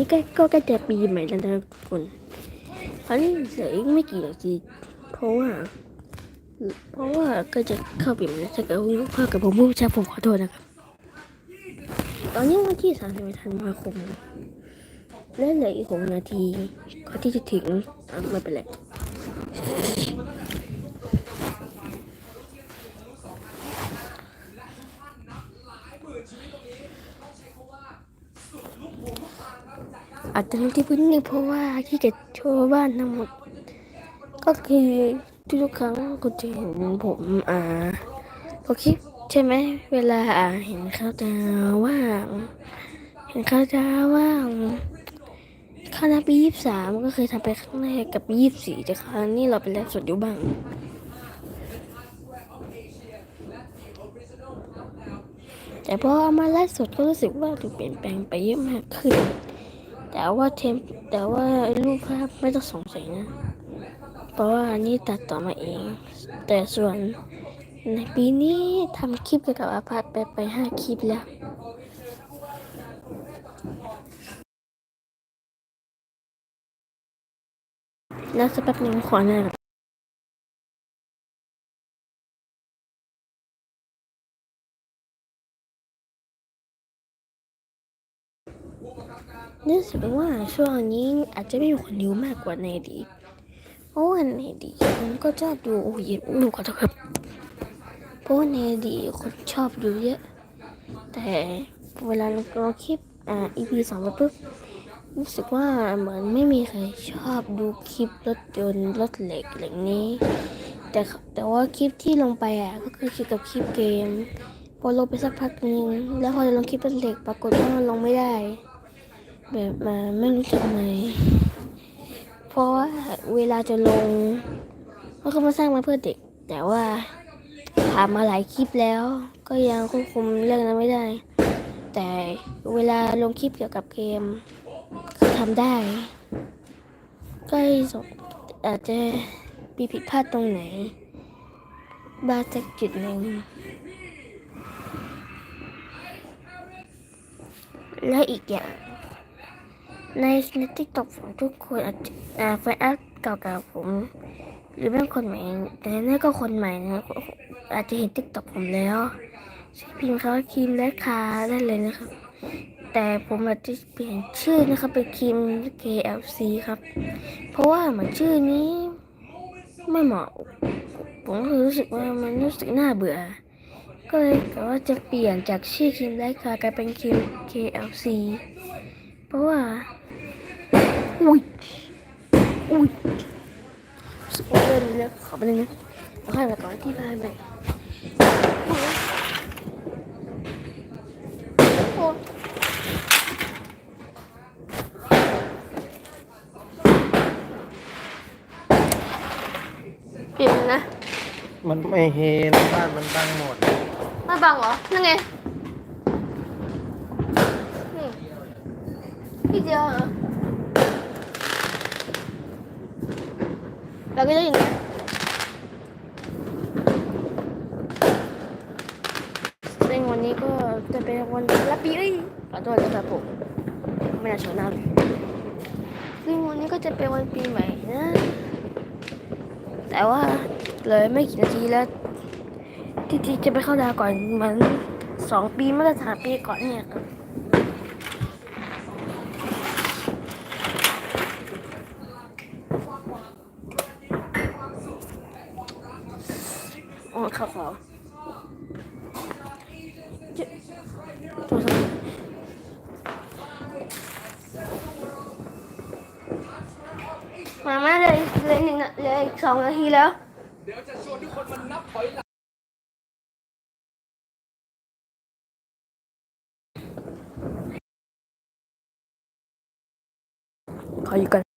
นี้ก็ก็ใกล้จะปีใหม่แล้วนะทุกคนตอนนี้เหลืออีกไม่กี่นาทีเพราะว่า เพราะว่าก็จะเข้าปีใหม่แล้วถ้าเกิดว่าพ่อกับผมพูดช้าผมขอโทษนะครับ ตอนนี้วันที่สามสิบธันวาคมและเหลืออีกหกนาทีก่อนที่จะถึงไม่เป็นไร อาจจะลงที่พื้นนิดเพราะว่าที่จะโชว์บ้านทั้งหมด ก็คือทุกๆครั้งคุณจะเห็นผมอ่าโอเคลิปใช่ไหมเวลาอ่าเห็นเขาวจะว่าง เห็นเขาวจะว่างคณะปียี่สามก็เคยทำไปครั้งแรกกับยี่สี่แต่ครั้งนี้เราเป็นแรกสดอยู่บ้างแต่พอเอามาไลฟ์สดก็รู้สึกว่าถูกเปลี่ยนแปลงไปเยอะมากขึ้น แต่ว่าเทมแต่ว่ารูปภาพไม่ต้องสงสัยนะ เพราะว่าอันนี้ตัดต่อมาเอง แต่ส่วนในปีนี้ทำคลิปเกี่ยวกับอาพาธไปไปห้าคลิปแล้วแล้วสักแป๊บหนึ่งขอหน้า ก่อนรู้สึกว่าช่วงนี้อาจจะไม่มีคนดูมากกว่าในอดีตเพราะว่าในอดีตผมก็ชอบดูโอ้ยดูขอโทษครับเพราะว่าในอดีตคนชอบดูเยอะ แต่เวลาเราคลิปอ่า EP สองมาปุ๊บรู้สึกว่าเหมือนไม่มีใครชอบดูคลิปรถยนต์รถเหล็กอะไรอย่านี้ แต่แต่ว่าคลิปที่ลงไปอะก็คือเกี่ยวกับคลิปเกม พอลงไปสักพักนึงแล้วพอจะลงคลิปรถเหล็กปรากฏว่ามันลงไม่ได้ แบบมาไม่รู้ทำไมเพราะว่าเวลาจะลงก็คือมาสร้างมาเพื่อเด็ก แต่ว่าผ่านมาหลายคลิปแล้ว ก็ยังควบคุมเรื่องนั้นไม่ได้ แต่เวลาลงคลิปเกี่ยวกับเกมคือทำได้ ก็สงอาจจะมีผิดพลาดตรงไหนบางสักจุดหนึ่งและอีกอย่าง ในในทิกตอกของทุกคนอาจจะแฟนอัพเก่าๆผม หรือเป็นคนใหม่ แต่นี่ก็คนใหม่นะอาจจะเห็นทิกตอกผมแล้วพิมพ์เขาว่าครีมและคาได้เลยนะครับ แต่ผมอาจจะเปลี่ยนชื่อนะครับเป็นคิม KLC ครับ เพราะว่าเหมือนชื่อนี้ไม่เหมาะ ผมก็รู้สึกว่ามันรู้สึกน่าเบื่อ ก็เลยกะว่าจะเปลี่ยนจากชื่อคิมไละคากลายเป็นคิม KLC เพราะว่าอุ้ยอุ้ยรู้สึกว่าเริ่มแล้วขอไปเลยนะเอาให้มาก่อนที่บ้านไปโอ้เปลี่ยนนะ มันไม่เห็นบ้านมันตั้งหมด ไม่บังเหรอ นั่นไงนี่ พี่เดียวเหรอเราก็จะอย่างนี้ซึ่งวันนี้ก็จะเป็นวันรับปีเอ้ยขอโทษนะครับผมไม่น่าชวนน้ำเลยซึ่งวันนี้ก็จะเป็นวันปีใหม่นะ แต่ว่าเลยไม่กี่นาทีแล้ว ที่จะไปเข้าดาวก่อนเหมือนสองปีมาตรฐานปีก่อนเนี่ยครับ โอ้ขอขอเจ๊โทรศัพท์มาแมาเลยเลยหนึ่งเลยสองนาทีแล้วเขออยู่กัน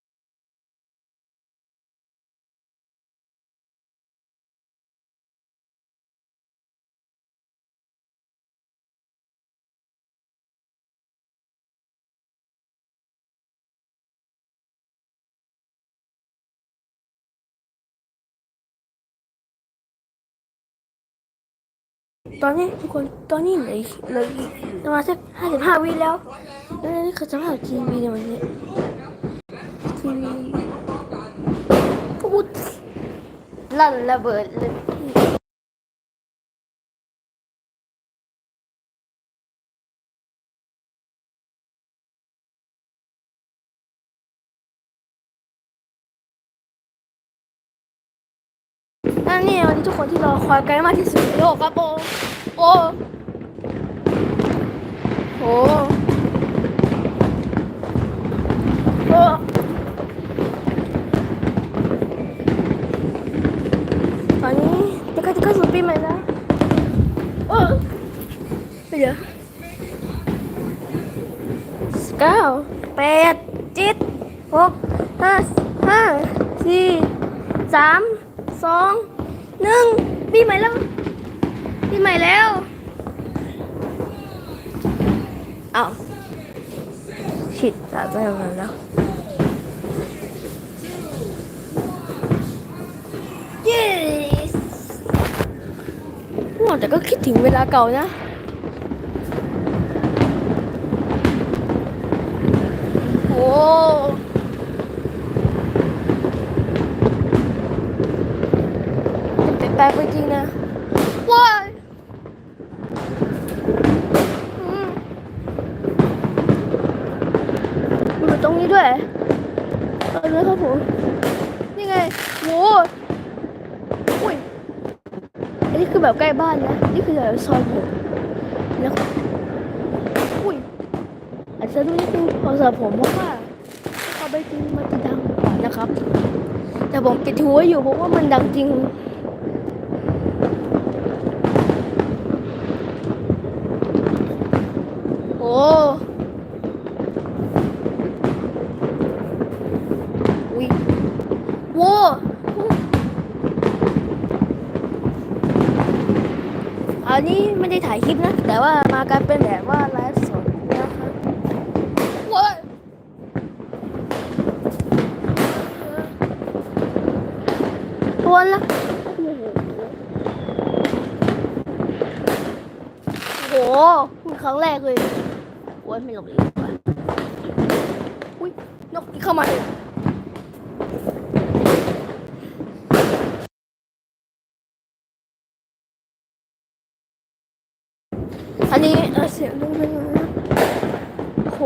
ตอนนี้ทุกคนตอนนี้เหลือเหลือประมาณสักห้าสิบห้าวิแล้วแล้วนี่คือสภาพทีวีในวันนี้ทีวีพูดลั่นระเบิดเลย ทุกคนที่รอคอยกันมากที่สุดในโลกครับโอโอโอ้โอ้ตอนนี้จะใกล้จะเข้าสู่ปีใหม่แล้วโอ้เดี๋ยวเก้าแปดเจ็ดหกห้าห้าสี่สามสอง หนึ่งปีใหม่แล้วปีใหม่แล้วอ้าวชิดตาไปแล้วแล้วเย้ว้าวแต่ก็คิดถึงเวลาเก่านะโอ้ ลกๆไปจริงนะว้ายอืมมันอยู่ตรงนี้ด้วยเอาเลยครับผมนี่ไงโหอุ้ยอันนี้คือแบบใกล้บ้านนะ นี่คือแบบซอยผมแล้วอุ้ยอาจจะดูนิดนึงพอสำหรับผมเพราะว่าถ้าเขาไปจริงมันจะดังกว่านะครับ แต่ผมปิดหูไว้อยู่เพราะว่ามันดังจริง โอ้อุ้ยโว้ อันนี้ไม่ได้ถ่ายคลิปนะ แต่ว่ามากันเป็นแบบว่าไลฟ์สดนะครับว้ายวนละโอ้โหโอ้โหพูดครั้งแรกเลยโอ้ยไม่หลบเลยดีกว่าอุ้ยนกเข้ามาเลยอันนี้เออเสียงดูเป็นไงนะโห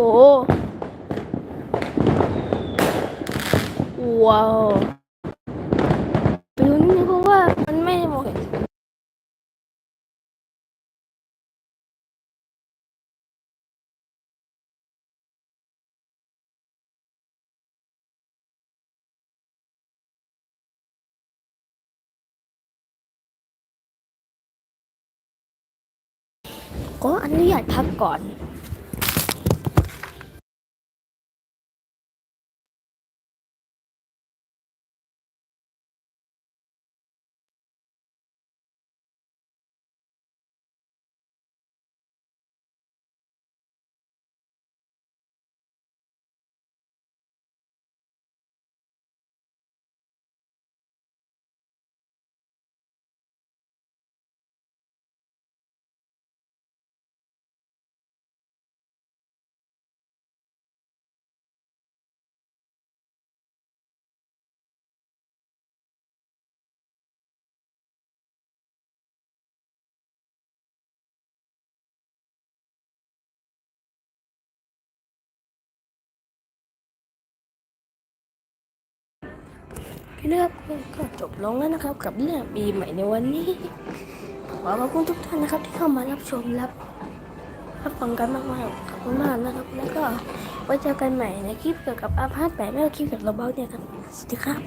ว้าวไปดูนี่เพราะว่ามันไม่ได้มองเห็น ก็อนุญาตพักก่อน พี่เลือกก็จบลงแล้วนะครับ กับเรื่องปีใหม่ในวันนี้ขอขอบคุณทุกท่านนะครับ ที่เข้ามารับชมรับรับฟังกันมากๆขอบคุณมากนะครับ แล้วก็ไว้เจอกันใหม่ในคลิปเกี่ยวกับอาพาร์ตแบบไม่ก็คลิปเกี่ยวกับเราเบ้าเนี่ยครับสวัสดีครับ